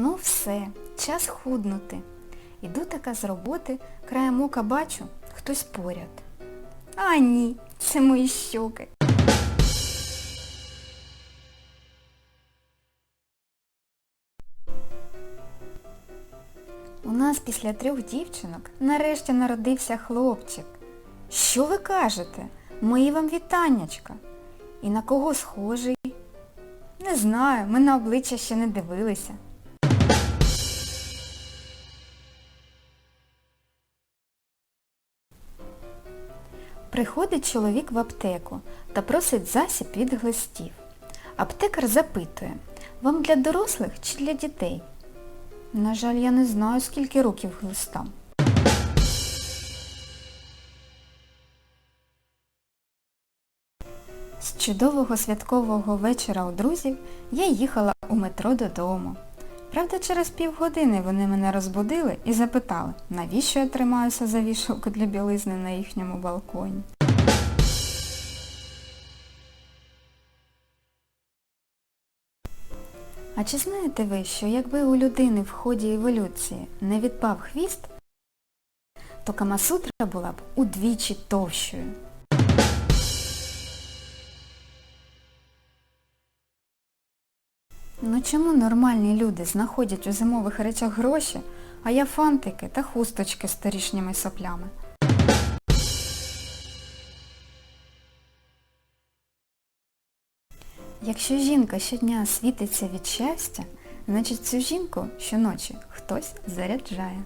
Ну все, час худнути. Іду така з роботи, краєм ока бачу, хтось поряд. А ні, це мої щоки. У нас після трьох дівчинок нарешті народився хлопчик. Що ви кажете? Мої вам вітаннячка. І на кого схожий? Не знаю, ми на обличчя ще не дивилися. Приходить чоловік в аптеку та просить засіб від глистів. Аптекар запитує, вам для дорослих чи для дітей? На жаль, я не знаю, скільки років глистам. З чудового святкового вечора у друзів я їхала у метро додому. Правда, через півгодини вони мене розбудили і запитали, навіщо я тримаюся за вішалку для білизни на їхньому балконі. А чи знаєте ви, що якби у людини в ході еволюції не відпав хвіст, то Камасутра була б удвічі товщою. Ну чому нормальні люди знаходять у зимових речах гроші, а я фантики та хусточки з торішніми соплями? Якщо жінка щодня світиться від щастя, значить цю жінку щоночі хтось заряджає.